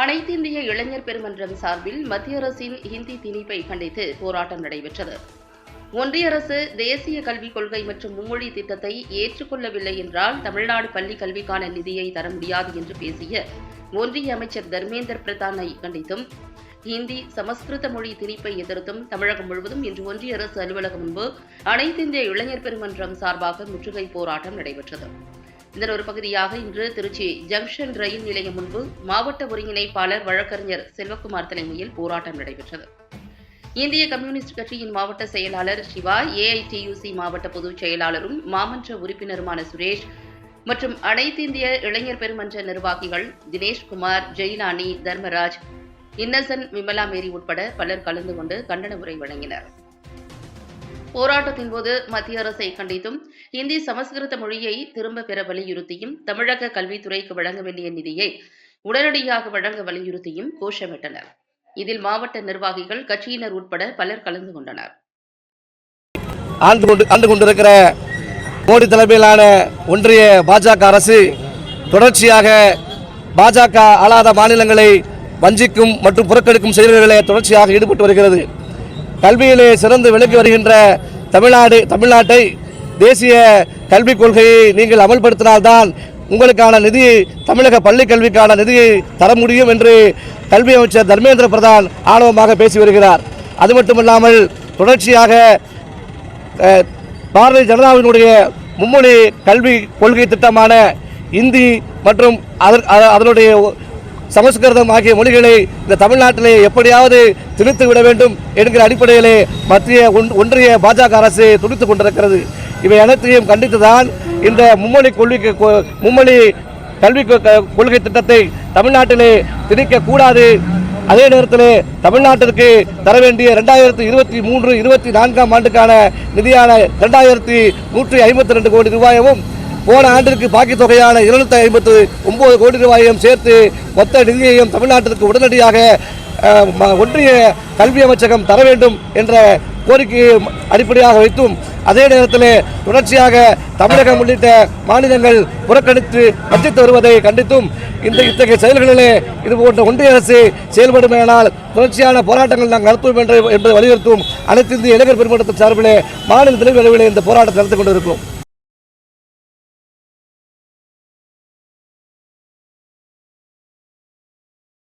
அனைத்திந்திய இளைஞர் பெருமன்றம் சார்பில் மத்திய அரசின் ஹிந்தி திணிப்பை கண்டித்து போராட்டம் நடைபெற்றது. ஒன்றிய அரசு தேசிய கல்விக் கொள்கை மற்றும் மும்மொழி திட்டத்தை ஏற்றுக்கொள்ளவில்லை என்றால் தமிழ்நாடு பள்ளி கல்விக்கான நிதியை தர முடியாது என்று பேசிய ஒன்றிய அமைச்சர் தர்மேந்தர் பிரதானை கண்டித்தும் ஹிந்தி சமஸ்கிருத மொழி திணிப்பை எதிர்த்தும் தமிழகம் முழுவதும் இன்று ஒன்றிய அரசு அலுவலகம் முன்பு அனைத்திந்திய இளைஞர் பெருமன்றம் சார்பாக முற்றுகை போராட்டம் நடைபெற்றது. இதன் ஒரு பகுதியாக இன்று திருச்சி ஜங்ஷன் ரயில் நிலையம் முன்பு மாவட்ட ஒருங்கிணைப்பாளர் வழக்கறிஞர் செல்வகுமார் தலைமையில் போராட்டம் நடைபெற்றது. இந்திய கம்யூனிஸ்ட் கட்சியின் மாவட்ட செயலாளர் சிவா ஏஐடியுசி மாவட்ட பொதுச் செயலாளரும் மாமன்ற உறுப்பினருமான சுரேஷ் மற்றும் அனைத்து இந்திய இளைஞர் பெருமன்ற நிர்வாகிகள் தினேஷ்குமார் ஜெயிலானி தர்மராஜ் இன்னசன் விமலா மேரி உட்பட பலர் கலந்து கொண்டு கண்டன உரை வழங்கினர். போராட்டத்தின் போது மத்திய அரசை கண்டித்தும் இந்தி சமஸ்கிருத மொழியை திரும்ப பெற வலியுறுத்தியும் தமிழக கல்வித்துறைக்கு வழங்க வேண்டிய நிதியை உடனடியாக வழங்க வலியுறுத்தியும் கோஷமிட்டனர். இதில் மாவட்ட நிர்வாகிகள் கட்சியினர் உட்பட பலர் கலந்து கொண்டனர். ஆண்டு கொண்டு ஆண்டு கொண்டிருக்கிற மோடி தலைமையிலான ஒன்றிய பாஜக அரசு தொடர்ச்சியாக பாஜக ஆளாத மாநிலங்களை வஞ்சிக்கும் மற்றும் புறக்கணிக்கும் செயல்களை தொடர்ச்சியாக ஈடுபட்டு வருகிறது. கல்வியிலே சிறந்து விளங்கி வருகின்ற தமிழ்நாடு தமிழ்நாட்டை தேசிய கல்விக் கொள்கையை நீங்கள் அமல்படுத்தினால்தான் உங்களுக்கான நிதியை தமிழக பள்ளி கல்விக்கான நிதியை தர முடியும் என்று கல்வி அமைச்சர் தர்மேந்திர பிரதான் ஆணவமாக பேசி வருகிறார். அது மட்டுமில்லாமல் தொடர்ச்சியாக பாரதிய ஜனதாவினுடைய மும்மொழி கல்வி கொள்கை திட்டமான இந்தி மற்றும் அதற்- அதனுடைய சமஸ்கிருதம் ஆகிய மொழிகளை இந்த தமிழ்நாட்டிலே எப்படியாவது திணித்து விட வேண்டும் என்கிற அடிப்படையிலே மத்திய ஒன்றிய பாஜக அரசு துடித்துக் கொண்டிருக்கிறது. இவை அனைத்தையும் கண்டித்துதான் இந்த மும்மொழி கொள்கை மும்மொழி கல்வி கொள்கை திட்டத்தை தமிழ்நாட்டிலே திணிக்க கூடாது அதே நேரத்தில் தமிழ்நாட்டிற்கு தர வேண்டிய ரெண்டாயிரத்தி இருபத்தி மூன்று இருபத்தி நான்காம் ஆண்டுக்கான நிதியான ரெண்டாயிரத்தி நூற்றி ஐம்பத்தி ரெண்டு கோடி ரூபாயவும் போன ஆண்டிற்கு பாக்கி தொகையான இருநூத்தி ஐம்பத்து ஒன்பது கோடி ரூபாயையும் சேர்த்து மொத்த நிதியையும் தமிழ்நாட்டிற்கு உடனடியாக ஒன்றிய கல்வி அமைச்சகம் தர வேண்டும் என்ற கோரிக்கையை அடிப்படையாக வைத்தும் அதே நேரத்தில் தொடர்ச்சியாக தமிழகம் உள்ளிட்ட மாநிலங்கள் புறக்கணித்து வஞ்சித்து வருவதை கண்டித்தும் இந்த இத்தகைய செயல்களிலே இது போன்ற ஒன்றிய அரசு செயல்படுமேனால் தொடர்ச்சியான போராட்டங்கள் நாங்கள் நடத்துவோம் என்று என்பதை வலியுறுத்தும் அனைத்து இந்திய இளைஞர் பெருமன்றத்தின் சார்பிலே மாநில தலைவர் இந்த போராட்டத்தை நடத்தி கொண்டிருக்கிறோம்